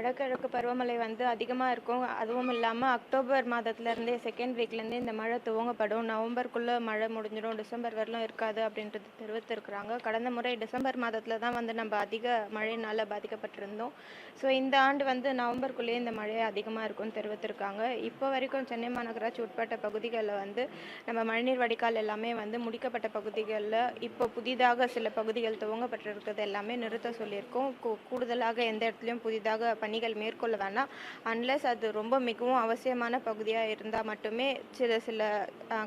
வடகிழக்கு பருவமழை வந்து அதிகமாக இருக்கும். அதுவும் இல்லாமல் அக்டோபர் மாதத்துலேருந்தே செகண்ட் வீக்லேருந்தே இந்த மழை துவங்கப்படும். நவம்பருக்குள்ளே மழை முடிஞ்சிடும். டிசம்பர் வரலும் இருக்காது அப்படின்றது தெரிவித்திருக்கிறாங்க. கடந்த முறை டிசம்பர் மாதத்தில் தான் வந்து நம்ம அதிக மழையினால் பாதிக்கப்பட்டிருந்தோம். ஸோ இந்த ஆண்டு வந்து நவம்பருக்குள்ளேயே இந்த மழை அதிகமாக இருக்கும்னு தெரிவித்திருக்காங்க. இப்போ வரைக்கும் சென்னை மாநகராட்சி உட்பட்ட பகுதிகளில் வந்து நம்ம மழைநீர் வடிகால் எல்லாமே வந்து முடிக்கப்பட்ட பகுதிகளில் இப்போ புதிதாக சில பகுதிகள் துவங்கப்பட்டிருக்கிறது எல்லாமே நிறுத்த சொல்லியிருக்கோம். கூடுதலாக எந்த இடத்துலையும் புதிதாக பணிகள் மேற்கொள்ள வேண்டாம் அன்லெஸ் அது ரொம்ப மிகவும் அவசியமான பகுதியாக இருந்தால் மட்டுமே சில சில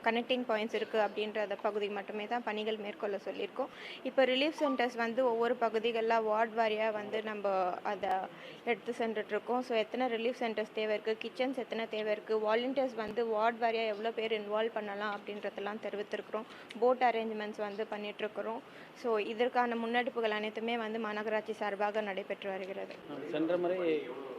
கனெக்டிங் பாயிண்ட்ஸ் இருக்குது அப்படின்ற பகுதி மட்டுமே தான் பணிகள் மேற்கொள்ள சொல்லியிருக்கோம். இப்போ ரிலீஃப் சென்டர்ஸ் வந்து ஒவ்வொரு பகுதிகளில் வார்டு வாரியாக வந்து நம்ம அதை எடுத்து சென்றுட்ருக்கோம் ஸோ எத்தனை ரிலீஃப் சென்டர்ஸ் தேவை இருக்குது கிச்சன்ஸ் எத்தனை தேவை இருக்குது வாலண்டியர்ஸ் வந்து வார்டு வாரியாக எவ்வளோ பேர் இன்வால்வ் பண்ணலாம் அப்படின்றதெல்லாம் தெரிவித்திருக்கிறோம். போட் அரேஞ்ச்மெண்ட்ஸ் வந்து பண்ணிகிட்ருக்குறோம் ஸோ இதற்கான முன்னெடுப்புகள் அனைத்துமே வந்து மாநகராட்சி சார்பாக நடைபெற்று வருகிறது. சென்ற முறை day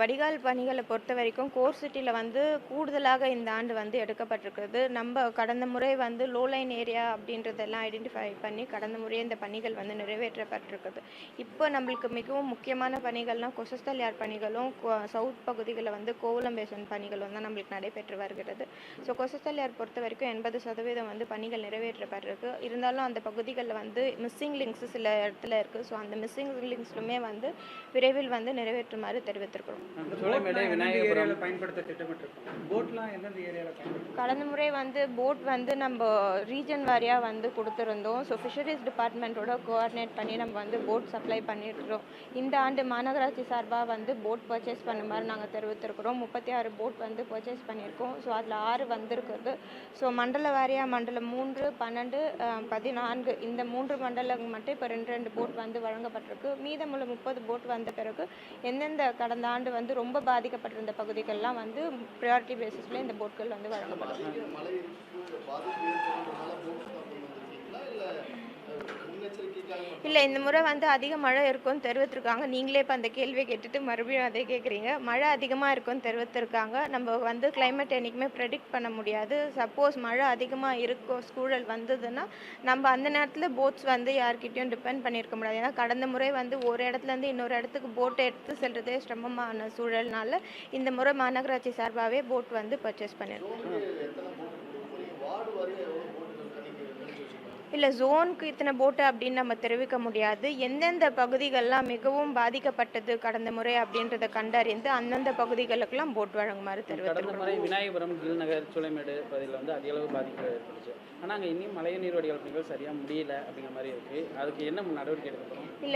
வடிகால் பணிகளை பொறுத்த வரைக்கும் கோர் சிட்டியில் வந்து கூடுதலாக இந்த ஆண்டு வந்து எடுக்கப்பட்டிருக்கிறது. நம்ம கடந்த முறை வந்து லோலைன் ஏரியா அப்படின்றதெல்லாம் ஐடென்டிஃபை பண்ணி கடந்த முறையே இந்த பணிகள் வந்து நிறைவேற்றப்பட்டிருக்குது. இப்போ நம்மளுக்கு மிகவும் முக்கியமான பணிகள்னால் கொசஸ்தலியார் பணிகளும் சவுத் பகுதிகளில் வந்து கோவலம் பேசன் பணிகளும் தான் நம்மளுக்கு நடைபெற்று வருகிறது. ஸோ கொசஸ்தலியார் பொறுத்த வரைக்கும் எண்பது சதவீதம் வந்து பணிகள் நிறைவேற்றப்பட்டிருக்கு. இருந்தாலும் அந்த பகுதிகளில் வந்து மிஸ்ஸிங் லிங்க்ஸ் சில இடத்துல இருக்குது ஸோ அந்த மிஸ்ஸிங் லிங்க்ஸ்லுமே வந்து விரைவில் வந்து நிறைவேற்றுமாறு தெரிவித்திருக்கும் சூளைமேடு எந்தெந்த விநாயகபுரம். ஏரியால பயன்படுத்த திட்டமிட்டிருக்கோம்? போட்லாம் எந்தெந்த ஏரியாவில் பயன்படுத்த கடந்த முறை வந்து போட் வந்து நம்ம ரீஜன் வாரியாக வந்து கொடுத்துருந்தோம். ஸோ ஃபிஷரிஸ் டிபார்ட்மெண்ட்டோட கோஆர்டினேட் பண்ணி நம்ம வந்து போட் சப்ளை பண்ணியிருக்கிறோம். இந்த ஆண்டு மாநகராட்சி சார்பாக வந்து போட் பர்ச்சேஸ் பண்ண மாதிரி நாங்கள் தெரிவித்திருக்கிறோம். முப்பத்தி ஆறு போட் வந்து பர்ச்சேஸ் பண்ணியிருக்கோம். ஸோ அதில் ஆறு வந்திருக்குது. ஸோ மண்டல வாரியாக மண்டலம் மூன்று பன்னெண்டு பதினான்கு இந்த மூன்று மண்டலம் மட்டும் இப்போ ரெண்டு ரெண்டு போட் வந்து வழங்கப்பட்டிருக்கு. மீதமுள்ள முப்பது போட் வந்த பிறகு எந்தெந்த கடந்த ஆண்டு வந்து ரொம்ப பாதிக்கப்பட்டிருந்த பகுதிகள்லாம் வந்து ப்ரியாரிட்டி பேசிஸில் இந்த போட்கள் வந்து வழங்கப்படும் மழை இருக்கு பாதிப்பு ஏற்படுறதுனால போட் ஸ்டாப் பண்ணி வந்திருக்கீங்களா இல்லை முன்னெச்சரிக்கைக்காக மட்டும் இல்லை இந்த முறை வந்து அதிக மழை இருக்கும்னு தெரிவித்திருக்காங்க. நீங்களே இப்போ அந்த கேள்வியை கேட்டுட்டு மறுபடியும் அதே கேட்குறீங்க மழை அதிகமாக இருக்கும்னு தெரிவித்திருக்காங்க. நம்ம வந்து கிளைமேட் என்றைக்குமே ப்ரெடிக்ட் பண்ண முடியாது. சப்போஸ் மழை அதிகமாக இருக்கும் சூழல் வந்ததுன்னா நம்ம அந்த நேரத்தில் போட்ஸ் வந்து யார்கிட்டையும் டிபெண்ட் பண்ணியிருக்க முடியாது. ஏன்னா கடந்த முறை வந்து ஒரு இடத்துலேருந்து இன்னொரு இடத்துக்கு போட்டை எடுத்து செல்றதே சிரமமான சூழல்னால இந்த முறை மாநகராட்சி சார்பாகவே போட் வந்து பர்ச்சேஸ் பண்ணியிருக்கோம். இல்லை ஜோனுக்கு இத்தனை போட்டு அப்படின்னு நம்ம தெரிவிக்க முடியாது. எந்தெந்த பகுதிகள்லாம் மிகவும் பாதிக்கப்பட்டது கடந்த முறை அப்படின்றத கண்டறிந்து அந்தந்த பகுதிகளுக்கெல்லாம் போட் வழங்குமாறு தெரிவித்திருக்கிறோம் முறை விநாயகபுரம் கிருநகர் சூளைமேடு பகுதியில் வந்து அதிக அளவு பாதிப்பு ஏற்பட்டுச்சு. ஆனால் அங்கே இன்னும் மழை நீர் வடிகால் பணிகள் சரியாக முடியல அப்படிங்கிற மாதிரி இருக்குது அதுக்கு என்ன நடவடிக்கை எடுக்க போகிறோம் இல்லை